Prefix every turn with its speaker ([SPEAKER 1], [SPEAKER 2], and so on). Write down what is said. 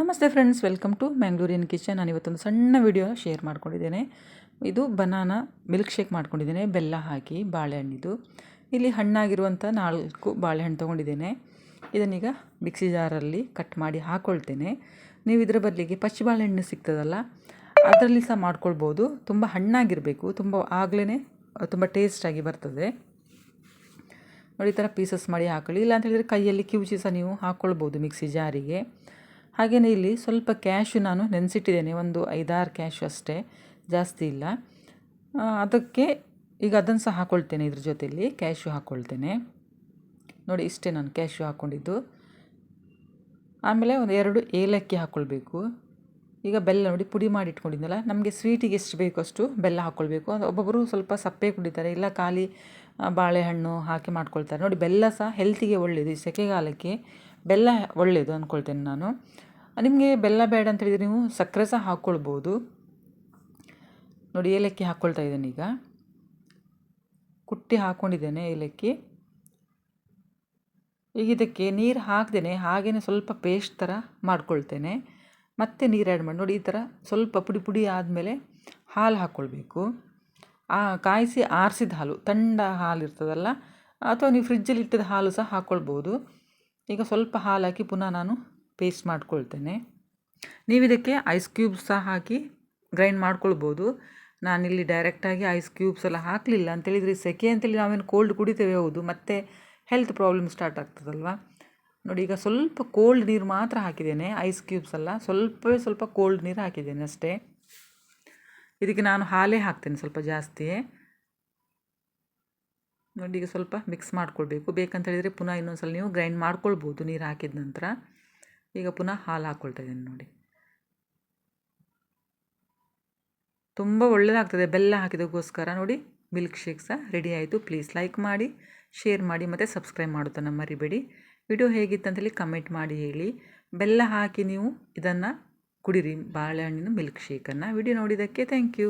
[SPEAKER 1] ನಮಸ್ತೆ friends, welcome to Mangalorean kitchen. ನಾನು ಇವತ್ತೊಂದು ಸಣ್ಣ ವಿಡಿಯೋ ಶೇರ್ ಮಾಡ್ಕೊಂಡಿದ್ದೇನೆ. ಇದು ಬನಾನಾ ಮಿಲ್ಕ್ ಶೇಕ್ ಮಾಡ್ಕೊಂಡಿದ್ದೇನೆ, ಬೆಲ್ಲ ಹಾಕಿ, ಬಾಳೆಹಣ್ಣಿದು. ಇಲ್ಲಿ ಹಣ್ಣಾಗಿರುವಂಥ ನಾಲ್ಕು ಬಾಳೆಹಣ್ಣು ತೊಗೊಂಡಿದ್ದೇನೆ. ಇದನ್ನೀಗ ಮಿಕ್ಸಿ ಜಾರಲ್ಲಿ ಕಟ್ ಮಾಡಿ ಹಾಕ್ಕೊಳ್ತೇನೆ ನೀವು ಇದರ ಬದಲಿಗೆ ಪಚ್ಚಿ ಬಾಳೆಹಣ್ಣು ಸಿಗ್ತದಲ್ಲ, ಅದರಲ್ಲಿ ಸಹ ಮಾಡ್ಕೊಳ್ಬೋದು. ತುಂಬ ಹಣ್ಣಾಗಿರಬೇಕು, ತುಂಬ ಆಗಲೇ ತುಂಬ ಟೇಸ್ಟಾಗಿ ಬರ್ತದೆ. ನೋಡಿ, ಈ ಥರ ಪೀಸಸ್ ಮಾಡಿ ಹಾಕೊಳ್ಳಿ. ಇಲ್ಲ ಅಂತ ಹೇಳಿದರೆ ಕೈಯಲ್ಲಿ ಕಿವುಚಿ ಸಹ ನೀವು ಹಾಕ್ಕೊಳ್ಬೋದು ಮಿಕ್ಸಿ ಜಾರಿಗೆ. ಹಾಗೆಯೇ ಇಲ್ಲಿ ಸ್ವಲ್ಪ ಕ್ಯಾಶು ನಾನು ನೆನೆಸಿಟ್ಟಿದ್ದೇನೆ, ಒಂದು ಐದಾರು ಕ್ಯಾಶು ಅಷ್ಟೇ, ಜಾಸ್ತಿ ಇಲ್ಲ. ಅದಕ್ಕೆ ಈಗ ಅದನ್ನು ಸಹ ಹಾಕ್ಕೊಳ್ತೇನೆ ಇದ್ರ ಜೊತೆಯಲ್ಲಿ, ಕ್ಯಾಶು ಹಾಕ್ಕೊಳ್ತೇನೆ ನೋಡಿ, ಇಷ್ಟೇ ನಾನು ಕ್ಯಾಶು ಹಾಕ್ಕೊಂಡಿದ್ದು ಆಮೇಲೆ ಒಂದು ಎರಡು ಏಲಕ್ಕಿ ಹಾಕ್ಕೊಳ್ಬೇಕು ಈಗ ಬೆಲ್ಲ ನೋಡಿ, ಪುಡಿ ಮಾಡಿ ಇಟ್ಕೊಂಡಿದ್ದಲ್ಲ ನಮಗೆ ಸ್ವೀಟಿಗೆ ಎಷ್ಟು ಬೇಕು ಅಷ್ಟು ಬೆಲ್ಲ ಹಾಕ್ಕೊಳ್ಬೇಕು ಒಬ್ಬೊಬ್ಬರು ಸ್ವಲ್ಪ ಸಪ್ಪೆ ಕುಡಿತಾರೆ, ಇಲ್ಲ ಖಾಲಿ ಬಾಳೆಹಣ್ಣು ಹಾಕಿ ಮಾಡ್ಕೊಳ್ತಾರೆ. ನೋಡಿ, ಬೆಲ್ಲ ಸಹ ಹೆಲ್ತಿಗೆ ಒಳ್ಳೆಯದು ಈ ಸೆಕೆಗಾಲಕ್ಕೆ ಬೆಲ್ಲ ಒಳ್ಳೆಯದು ಅಂದ್ಕೊಳ್ತೇನೆ ನಾನು. ನಿಮಗೆ ಬೆಲ್ಲ ಬೇಡ ಅಂತ ಹೇಳಿದರೆ ನೀವು ಸಕ್ಕರೆ ಸಹ ಹಾಕ್ಕೊಳ್ಬೋದು ನೋಡಿ, ಏಲಕ್ಕಿ ಹಾಕ್ಕೊಳ್ತಾ ಇದ್ದೇನೆ ಈಗ. ಕುಟ್ಟಿ ಹಾಕ್ಕೊಂಡಿದ್ದೇನೆ ಏಲಕ್ಕಿ. ಈಗ ಇದಕ್ಕೆ ನೀರು ಹಾಕ್ದೇನೆ ಹಾಗೇ ಸ್ವಲ್ಪ ಪೇಸ್ಟ್ ಥರ ಮಾಡ್ಕೊಳ್ತೇನೆ. ಮತ್ತೆ ನೀರು ಆ್ಯಡ್ ಮಾಡಿ, ನೋಡಿ, ಈ ಥರ ಸ್ವಲ್ಪ ಪುಡಿ ಪುಡಿ ಆದಮೇಲೆ ಹಾಲು ಹಾಕ್ಕೊಳ್ಬೇಕು ಆ, ಕಾಯಿಸಿ ಆರಿಸಿದ ಹಾಲು, ತಂಡ ಹಾಲು ಇರ್ತದಲ್ಲ, ಅಥವಾ ನೀವು ಫ್ರಿಜ್ಜಲ್ಲಿ ಇಟ್ಟಿದ ಹಾಲು ಸಹ ಹಾಕ್ಕೊಳ್ಬೋದು ಈಗ ಸ್ವಲ್ಪ ಹಾಲು ಹಾಕಿ ಪುನಃ ನಾನು ಪೇಸ್ಟ್ ಮಾಡ್ಕೊಳ್ತೇನೆ. ನೀವು ಇದಕ್ಕೆ ಐಸ್ ಕ್ಯೂಬ್ಸ್ ಸಹ ಹಾಕಿ ಗ್ರೈಂಡ್ ಮಾಡ್ಕೊಳ್ಬೋದು. ನಾನಿಲ್ಲಿ ಡೈರೆಕ್ಟಾಗಿ ಐಸ್ ಕ್ಯೂಬ್ಸ್ ಎಲ್ಲ ಹಾಕಲಿಲ್ಲ. ಅಂತೇಳಿದರೆ ಸೆಕೆ ಅಂತೇಳಿ ನಾವೇನು ಕೋಲ್ಡ್ ಕುಡಿತೇವೆ, ಹೌದು. ಮತ್ತು ಹೆಲ್ತ್ ಪ್ರಾಬ್ಲಮ್ ಸ್ಟಾರ್ಟ್ ಆಗ್ತದಲ್ವ? ನೋಡಿ, ಈಗ ಸ್ವಲ್ಪ ಕೋಲ್ಡ್ ನೀರು ಮಾತ್ರ ಹಾಕಿದ್ದೇನೆ ಐಸ್ ಕ್ಯೂಬ್ಸ್ ಎಲ್ಲ. ಸ್ವಲ್ಪವೇ ಸ್ವಲ್ಪ ಕೋಲ್ಡ್ ನೀರು ಹಾಕಿದ್ದೇನೆ ಅಷ್ಟೇ. ಇದಕ್ಕೆ ನಾನು ಹಾಲೇ ಹಾಕ್ತೇನೆ ಸ್ವಲ್ಪ ಜಾಸ್ತಿಯೇ. ನೋಡಿ, ಈಗ ಸ್ವಲ್ಪ ಮಿಕ್ಸ್ ಮಾಡ್ಕೊಳ್ಬೇಕು. ಬೇಕಂತ ಹೇಳಿದರೆ ಪುನಃ ಇನ್ನೊಂದು ಸಲ ನೀವು ಗ್ರೈಂಡ್ ಮಾಡ್ಕೊಳ್ಬೋದು ನೀರು ಹಾಕಿದ ನಂತರ. ಈಗ ಪುನಃ ಹಾಲು ಹಾಕ್ಕೊಳ್ತಾ ಇದ್ದೀನಿ ನೋಡಿ. ತುಂಬ ಒಳ್ಳೆಯದಾಗ್ತದೆ ಬೆಲ್ಲ ಹಾಕಿದಕ್ಕೋಸ್ಕರ ನೋಡಿ ಮಿಲ್ಕ್ ಶೇಕ್ ಸಹ ರೆಡಿ ಆಯಿತು. ಪ್ಲೀಸ್ ಲೈಕ್ ಮಾಡಿ, ಶೇರ್ ಮಾಡಿ ಮತ್ತು ಸಬ್ಸ್ಕ್ರೈಬ್ ಮಾಡೋದನ್ನು ಮರಿಬೇಡಿ. ವಿಡಿಯೋ ಹೇಗಿತ್ತಂತೇಳಿ ಕಮೆಂಟ್ ಮಾಡಿ ಹೇಳಿ. ಬೆಲ್ಲ ಹಾಕಿ ನೀವು ಇದನ್ನು ಕುಡಿರಿ ಬಾಳೆಹಣ್ಣಿನ ಮಿಲ್ಕ್ ಶೇಕನ್ನು. ವಿಡಿಯೋ ನೋಡಿದ್ದಕ್ಕೆ ಥ್ಯಾಂಕ್ ಯು